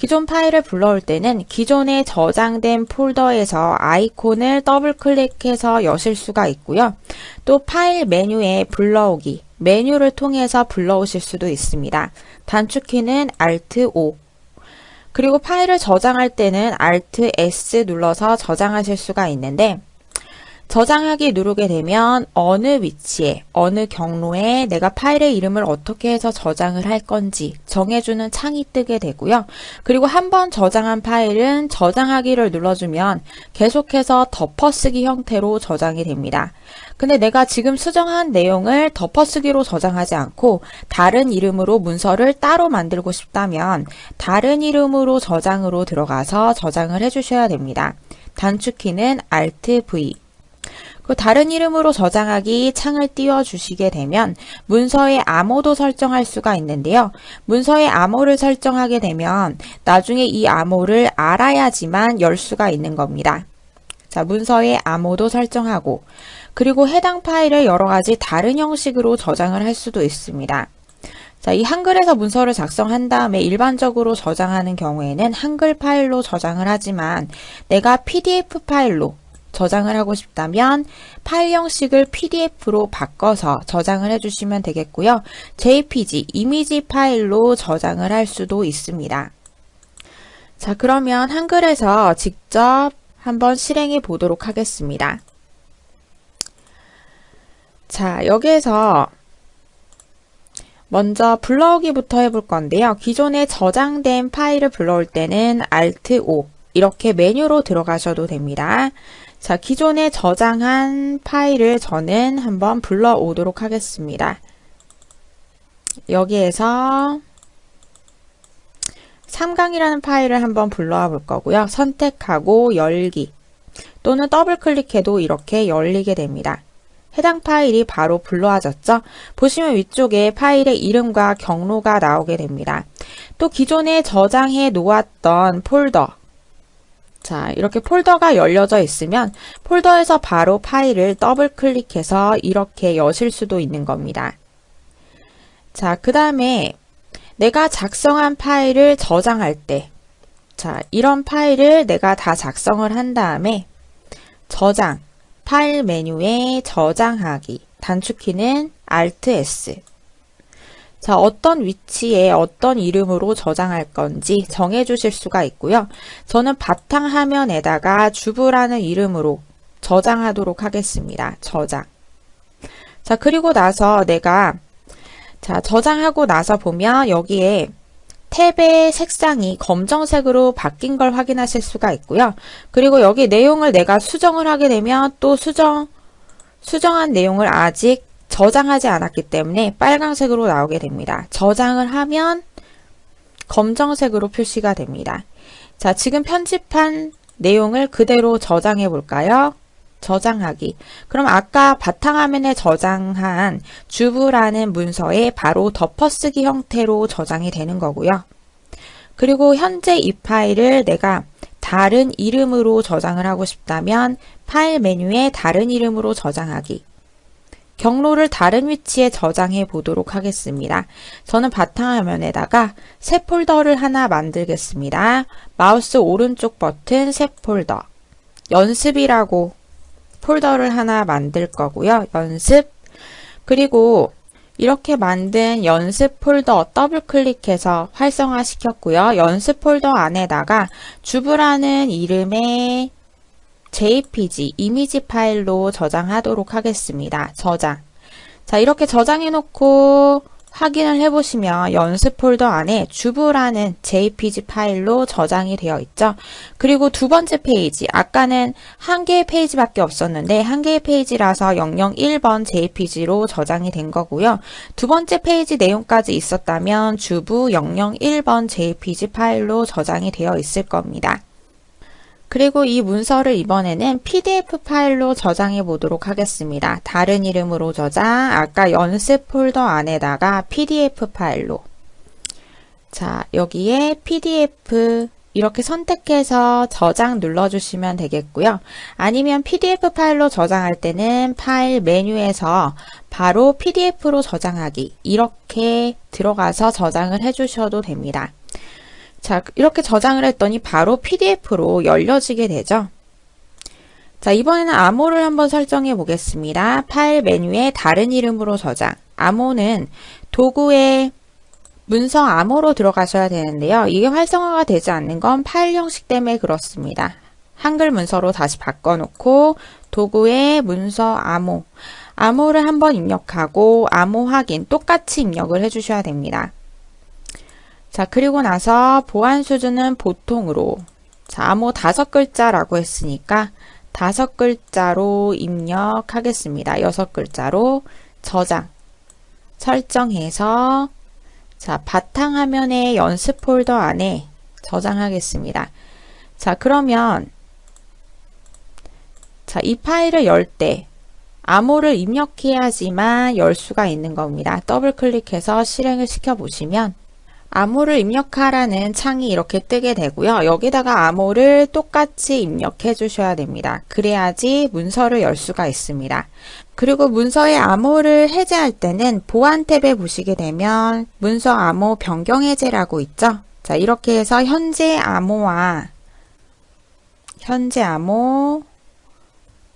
기존 파일을 불러올 때는 기존에 저장된 폴더에서 아이콘을 더블 클릭해서 여실 수가 있고요. 또 파일 메뉴에 불러오기, 메뉴를 통해서 불러오실 수도 있습니다. 단축키는 Alt O. 그리고 파일을 저장할 때는 Alt S 눌러서 저장하실 수가 있는데 저장하기 누르게 되면 어느 위치에, 어느 경로에 내가 파일의 이름을 어떻게 해서 저장을 할 건지 정해주는 창이 뜨게 되고요. 그리고 한번 저장한 파일은 저장하기를 눌러주면 계속해서 덮어쓰기 형태로 저장이 됩니다. 근데 내가 지금 수정한 내용을 덮어쓰기로 저장하지 않고 다른 이름으로 문서를 따로 만들고 싶다면 다른 이름으로 저장으로 들어가서 저장을 해주셔야 됩니다. 단축키는 Alt V. 그 다른 이름으로 저장하기 창을 띄워주시게 되면 문서의 암호도 설정할 수가 있는데요. 문서의 암호를 설정하게 되면 나중에 이 암호를 알아야지만 열 수가 있는 겁니다. 자, 문서의 암호도 설정하고 그리고 해당 파일을 여러 가지 다른 형식으로 저장을 할 수도 있습니다. 자, 이 한글에서 문서를 작성한 다음에 일반적으로 저장하는 경우에는 한글 파일로 저장을 하지만 내가 PDF 파일로 저장을 하고 싶다면 파일 형식을 PDF로 바꿔서 저장을 해주시면 되겠고요. JPG, 이미지 파일로 저장을 할 수도 있습니다. 자, 그러면 한글에서 직접 한번 실행해 보도록 하겠습니다. 자, 여기에서 먼저 불러오기부터 해볼 건데요. 기존에 저장된 파일을 불러올 때는 Alt O 이렇게 메뉴로 들어가셔도 됩니다. 자, 기존에 저장한 파일을 저는 한번 불러오도록 하겠습니다. 여기에서 3강이라는 파일을 한번 불러와 볼 거고요. 선택하고 열기 또는 더블 클릭해도 이렇게 열리게 됩니다. 해당 파일이 바로 불러와졌죠? 보시면 위쪽에 파일의 이름과 경로가 나오게 됩니다. 또 기존에 저장해 놓았던 폴더 자, 이렇게 폴더가 열려져 있으면 폴더에서 바로 파일을 더블 클릭해서 이렇게 여실 수도 있는 겁니다. 자, 그 다음에 내가 작성한 파일을 저장할 때, 자, 이런 파일을 내가 다 작성을 한 다음에 저장, 파일 메뉴에 저장하기, 단축키는 Alt S, 자, 어떤 위치에 어떤 이름으로 저장할 건지 정해 주실 수가 있고요. 저는 바탕 화면에다가 주부라는 이름으로 저장하도록 하겠습니다. 저장. 자, 그리고 나서 내가 자, 저장하고 나서 보면 여기에 탭의 색상이 검정색으로 바뀐 걸 확인하실 수가 있고요. 그리고 여기 내용을 내가 수정을 하게 되면 또 수정, 수정한 내용을 아직 저장하지 않았기 때문에 빨강색으로 나오게 됩니다. 저장을 하면 검정색으로 표시가 됩니다. 자, 지금 편집한 내용을 그대로 저장해 볼까요? 저장하기. 그럼 아까 바탕화면에 저장한 주부라는 문서에 바로 덮어쓰기 형태로 저장이 되는 거고요. 그리고 현재 이 파일을 내가 다른 이름으로 저장을 하고 싶다면 파일 메뉴에 다른 이름으로 저장하기. 경로를 다른 위치에 저장해 보도록 하겠습니다. 저는 바탕화면에다가 새 폴더를 하나 만들겠습니다. 마우스 오른쪽 버튼 새 폴더 연습이라고 폴더를 하나 만들 거고요. 연습 그리고 이렇게 만든 연습 폴더 더블 클릭해서 활성화 시켰고요. 연습 폴더 안에다가 주부라는 이름의 JPG 이미지 파일로 저장하도록 하겠습니다. 저장. 자, 이렇게 저장해 놓고 확인을 해보시면 연습 폴더 안에 주부라는 JPG 파일로 저장이 되어 있죠. 그리고 두 번째 페이지, 아까는 한 개의 페이지밖에 없었는데 한 개의 페이지라서 001번 JPG로 저장이 된 거고요. 두 번째 페이지 내용까지 있었다면 주부 001번 JPG 파일로 저장이 되어 있을 겁니다. 그리고 이 문서를 이번에는 PDF 파일로 저장해 보도록 하겠습니다. 다른 이름으로 저장, 아까 연습 폴더 안에다가 PDF 파일로. 자, 여기에 PDF 이렇게 선택해서 저장 눌러주시면 되겠고요. 아니면 PDF 파일로 저장할 때는 파일 메뉴에서 바로 PDF로 저장하기 이렇게 들어가서 저장을 해주셔도 됩니다. 자, 이렇게 저장을 했더니 바로 PDF로 열려지게 되죠. 자, 이번에는 암호를 한번 설정해 보겠습니다. 파일 메뉴에 다른 이름으로 저장. 암호는 도구의 문서 암호로 들어가셔야 되는데요. 이게 활성화가 되지 않는 건 파일 형식 때문에 그렇습니다. 한글 문서로 다시 바꿔놓고 도구의 문서 암호, 암호를 한번 입력하고 암호 확인 똑같이 입력을 해주셔야 됩니다. 자, 그리고 나서 보안 수준은 보통으로 자, 암호 다섯 글자라고 했으니까 다섯 글자로 입력하겠습니다. 여섯 글자로 저장 설정해서 자, 바탕화면의 연습 폴더 안에 저장하겠습니다. 자, 그러면 자, 이 파일을 열 때 암호를 입력해야지만 열 수가 있는 겁니다. 더블 클릭해서 실행을 시켜 보시면 암호를 입력하라는 창이 이렇게 뜨게 되고요. 여기다가 암호를 똑같이 입력해 주셔야 됩니다. 그래야지 문서를 열 수가 있습니다. 그리고 문서의 암호를 해제할 때는 보안 탭에 보시게 되면 문서 암호 변경 해제라고 있죠. 자, 이렇게 해서 현재 암호와 현재 암호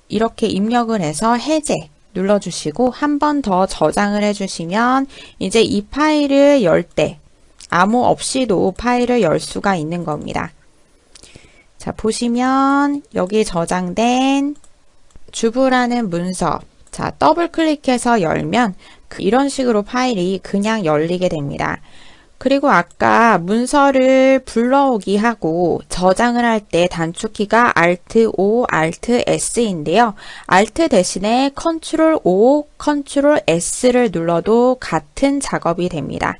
이렇게 입력을 해서 해제 눌러주시고 한 번 더 저장을 해주시면 이제 이 파일을 열 때 암호 없이도 파일을 열 수가 있는 겁니다. 자, 보시면 여기 저장된 주부라는 문서 자, 더블 클릭해서 열면 그 이런 식으로 파일이 그냥 열리게 됩니다. 그리고 아까 문서를 불러오기 하고 저장을 할 때 단축키가 Alt O, Alt S인데요. Alt 대신에 Ctrl O, Ctrl S를 눌러도 같은 작업이 됩니다.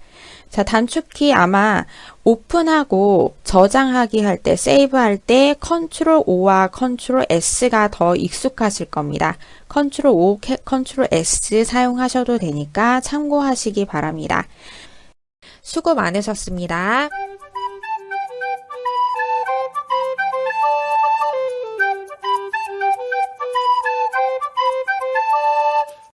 자, 단축키 아마 오픈하고 저장하기 할 때, 세이브 할때 Ctrl O와 Ctrl S가 더 익숙하실 겁니다. Ctrl O, Ctrl S 사용하셔도 되니까 참고하시기 바랍니다. 수고 많으셨습니다.